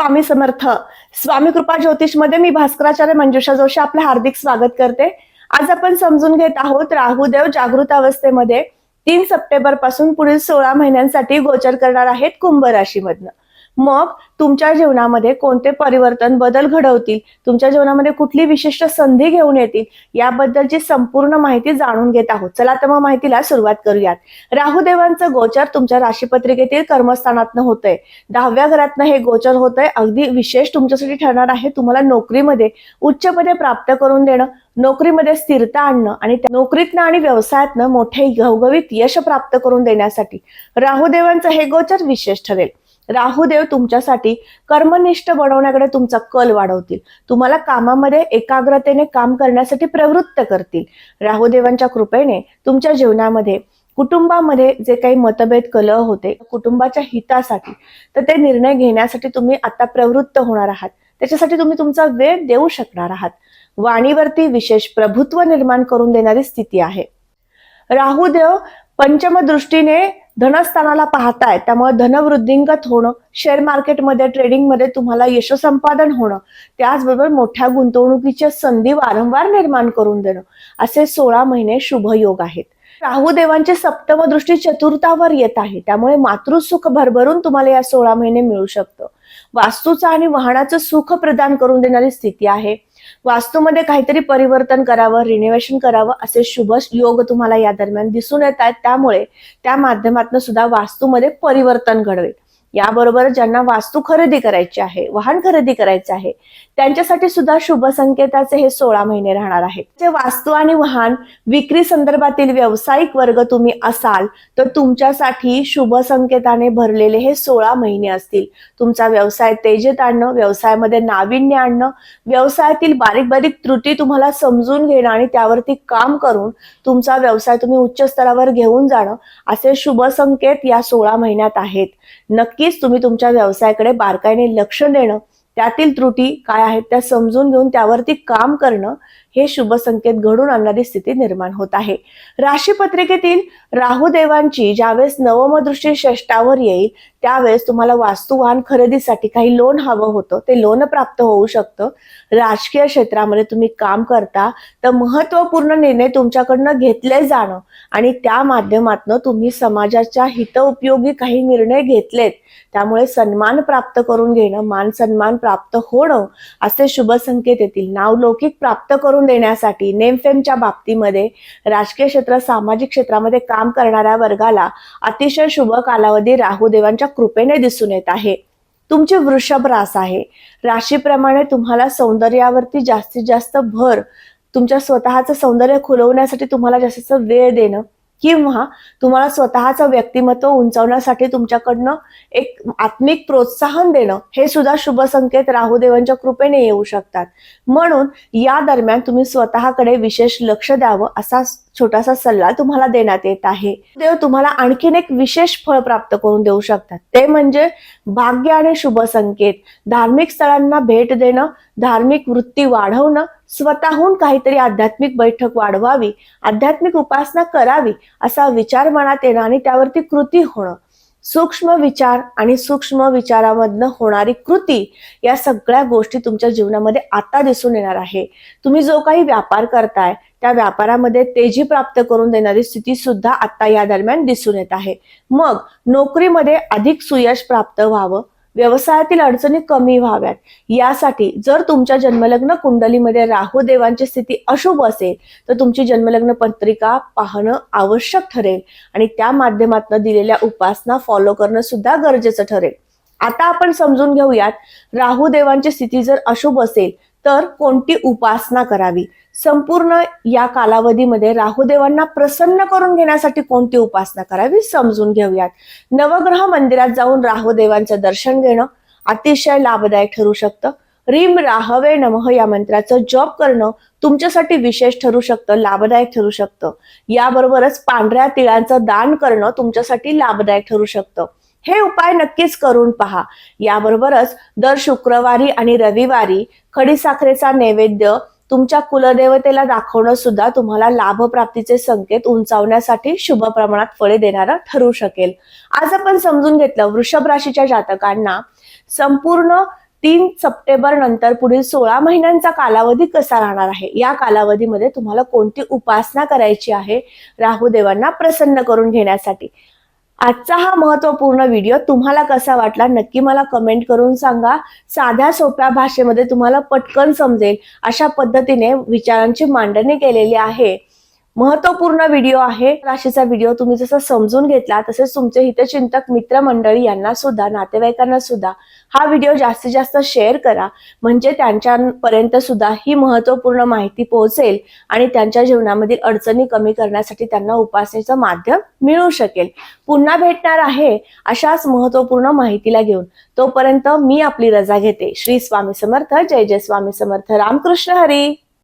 स्वामी समर्थ. स्वामी कृपा ज्योतिषमध्ये मी भास्कराचार्य मंजुषा जोशी आपलं हार्दिक स्वागत करते. आज आपण समजून घेत आहोत राहुदेव जागृत अवस्थेमध्ये तीन सप्टेंबरपासून पुढील सोळा महिन्यांसाठी गोचर करणार आहेत कुंभ राशीमधनं. मग तुमच्या जीवनामध्ये कोणते परिवर्तन बदल घडवतील? तुमच्या जीवनामध्ये कुठली विशिष्ट संधी घेऊन येतील? याबद्दलची संपूर्ण माहिती जाणून घेत आहोत. चला तर मग माहितीला सुरुवात करूयात. राहुदेवांचं गोचर तुमच्या राशीपत्रिकेतील कर्मस्थानातनं होतंय. दहाव्या घरातनं हे गोचर होतंय. अगदी विशेष तुमच्यासाठी ठरणार आहे तुम्हाला नोकरीमध्ये उच्च पदे प्राप्त करून देणं नोकरीमध्ये स्थिरता आणणं आणि त्या नोकरीतनं आणि व्यवसायातनं मोठे घवघवीत यश प्राप्त करून देण्यासाठी राहुदेवांचं हे गोचर विशेष ठरेल. राहुदेव तुमच्यासाठी कर्मनिष्ठ बनवण्याकडे तुमचा कल वाढवतील. तुम्हाला कामामध्ये एकाग्रतेने काम करण्यासाठी प्रवृत्त करतील. राहुदेवांच्या कृपेने तुमच्या जीवनामध्ये कुटुंबामध्ये जे काही मतभेद कलह होते कुटुंबाच्या हितासाठी तर ते निर्णय घेण्यासाठी तुम्ही आता प्रवृत्त होणार आहात. त्याच्यासाठी तुम्ही तुमचा वेळ देऊ शकणार आहात. वाणीवरती विशेष प्रभुत्व निर्माण करून देणारी स्थिती आहे. राहुदेव पंचमदृष्टीने धनस्थानाला पाहताय त्यामुळे धनवृद्धिंगत होणं शेअर मार्केटमध्ये ट्रेडिंगमध्ये तुम्हाला यशसंपादन होणं त्याचबरोबर मोठ्या गुंतवणुकीच्या संधी वारंवार निर्माण करून देणं असे सोळा महिने शुभ योग आहेत. राहुदेवांची सप्तम दृष्टी चतुर्थावर येत आहे त्यामुळे मातृसुख भरभरून तुम्हाला या सोळा महिने मिळू शकतं. वास्तूचं आणि वाहनाचं सुख प्रदान करून देणारी स्थिती आहे. वास्तूमध्ये काहीतरी परिवर्तन करावं रिनोव्हेशन करावं असे शुभ योग तुम्हाला या दरम्यान दिसून येत आहेत. त्यामुळे त्या माध्यमातून सुद्धा वास्तूमध्ये परिवर्तन घडवेल. याबरोबर ज्यांना वास्तू खरेदी करायची आहे वाहन खरेदी करायचे आहे त्यांच्यासाठी सुद्धा शुभ संकेताचे हे सोळा महिने राहणार आहेत. जे वास्तू आणि वाहन विक्री संदर्भातील व्यावसायिक वर्ग तुम्ही असाल तर तुमच्यासाठी शुभ संकेताने भरलेले हे सोळा महिने असतील. तुमचा व्यवसाय तेजेत आणणं व्यवसायामध्ये नाविन्य आणणं व्यवसायातील बारीक बारीक त्रुटी तुम्हाला समजून घेणं आणि त्यावरती काम करून तुमचा व्यवसाय तुम्ही उच्च स्तरावर घेऊन जाणं असे शुभ संकेत या सोळा महिन्यात आहेत. नक्कीच तुम्ही तुमच्या व्यवसायाकडे बारकाईने लक्ष देणं त्यातील त्रुटी काय आहेत त्या समजून घेऊन त्यावरती काम करणं हे शुभ संकेत घडून आणणारी स्थिती निर्माण होत आहे. राशी पत्रिकेतील राहुदेवांची ज्यावेळेस नवमदृष्टी श्रेष्ठावर षष्टावर येईल त्यावेळेस तुम्हाला वास्तुवाहन खरेदीसाठी काही लोन हवं होतं. ते लोन प्राप्त होऊ शकतं. राजकीय क्षेत्रामध्ये तुम्ही काम करता तर महत्त्वपूर्ण निर्णय तुमच्याकडनं घेतले जाणं आणि त्या माध्यमातून तुम्ही समाजाच्या हितउपयोगी काही निर्णय घेतलेत. त्यामुळे सन्मान प्राप्त करून घेणं मान सन्मान प्राप्त होणं असे शुभ संकेत येतील. नावलौकिक प्राप्त करून देण्यासाठी नेमफेमच्या बाबतीमध्ये राजकीय क्षेत्र सामाजिक क्षेत्रामध्ये काम करणाऱ्या वर्गाला अतिशय शुभ कालावधी राहुदेवांच्या कृपेने दिसून येत आहे. तुमचे वृषभ रास आहे. राशीप्रमाणे तुम्हाला सौंदर्यावरती जास्तीत जास्त भर तुमच्या स्वतःचं सौंदर्य खुलवण्यासाठी तुम्हाला जास्तीत वेळ देणं किंवा तुम्हाला स्वतःचं व्यक्तिमत्व उंचावण्यासाठी तुमच्याकडनं एक आत्मिक प्रोत्साहन देणं हे सुद्धा शुभ संकेत राहुदेवांच्या कृपेने येऊ शकतात. म्हणून या दरम्यान तुम्ही स्वतःकडे विशेष लक्ष द्यावं असा छोटासा सल्ला तुम्हाला देण्यात येत आहे. देव तुम्हाला आणखीन एक विशेष फळ प्राप्त करून देऊ शकतात. ते म्हणजे भाग्य आणि शुभ संकेत. धार्मिक स्थळांना भेट देणं धार्मिक वृत्ती वाढवणं स्वतःहून काहीतरी आध्यात्मिक बैठक वाढवावी आध्यात्मिक उपासना करावी असा विचार मनात येणं आणि त्यावरती कृती होणं. सूक्ष्म विचार आणि सूक्ष्म विचारामधनं होणारी कृती या सगळ्या गोष्टी तुमच्या जीवनामध्ये आता दिसून येणार आहे. तुम्ही जो काही व्यापार करताय त्या व्यापारामध्ये तेजी प्राप्त करून देणारी स्थिती सुद्धा आता या दरम्यान दिसून येत आहे. मग नोकरीमध्ये अधिक सुयश प्राप्त व्हावं व्यवसायातील अडचणी कमी व्हाव्यात. यासाठी जर तुमच्या जन्मलग्न कुंडलीमध्ये राहू देवांची स्थिती अशुभ असेल तर तुमची जन्मलग्न पत्रिका पाहणं आवश्यक ठरेल आणि त्या माध्यमातून दिलेल्या उपासना फॉलो करणं सुद्धा गरजेचं ठरेल. आता आपण समजून घेऊयात राहू देवांची स्थिती जर अशुभ असेल तर कोणती उपासना करावी? संपूर्ण या कालावधीमध्ये राहुदेवांना प्रसन्न करून घेण्यासाठी कोणती उपासना करावी समजून घेऊयात. नवग्रह मंदिरात जाऊन राहुदेवांचं दर्शन घेणं अतिशय लाभदायक ठरू शकतं. रीम राहवे नमः या मंत्राचं जप करणं तुमच्यासाठी विशेष ठरू शकतं लाभदायक ठरू शकतं. याबरोबरच पांढऱ्या तिळांचं दान करणं तुमच्यासाठी लाभदायक ठरू शकतं. हे उपाय नक्कीच करून पहा. याबरोबरच दर शुक्रवारी आणि रविवारी खडीसाखरेचा नैवेद्य तुमच्या कुलदेवतेला दाखवणं सुद्धा तुम्हाला लाभप्राप्तीचे संकेत उंचावण्यासाठी शुभ प्रमाणात फळे देणारं ठरू शकेल. आज आपण समजून घेतलं वृषभ राशीच्या जातकांना संपूर्ण तीन सप्टेंबर नंतर पुढील सोळा महिन्यांचा कालावधी कसा राहणार आहे? या कालावधीमध्ये तुम्हाला कोणती उपासना करायची आहे? राहुदेवांना प्रसन्न करून घेण्यासाठी. आजचा हा महत्त्वपूर्ण व्हिडिओ तुम्हाला कसा वाटला नक्की मला कमेंट करून सांगा. साध्या सोप्या भाषेमध्ये तुम्हाला पटकन समजेल अशा पद्धतीने विचारांची मांडणी केलेली आहे. महत्त्वपूर्ण व्हिडिओ आहे. राशीचा व्हिडिओ तुम्ही जसं समजून घेतला तसेच तुमचे हितचिंतक मित्रमंडळी यांना सुद्धा नातेवाईकांना सुद्धा हा व्हिडिओ जास्तीत जास्त शेअर करा. म्हणजे त्यांच्यापर्यंत सुद्धा ही महत्त्वपूर्ण माहिती पोहोचेल आणि त्यांच्या जीवनामधील अडचणी कमी करण्यासाठी त्यांना उपासनेचं माध्यम मिळू शकेल. पुन्हा भेटणार आहे अशाच महत्त्वपूर्ण माहितीला घेऊन. तोपर्यंत मी आपली रजा घेते. श्री स्वामी समर्थ. जय जय स्वामी समर्थ. रामकृष्ण हरी.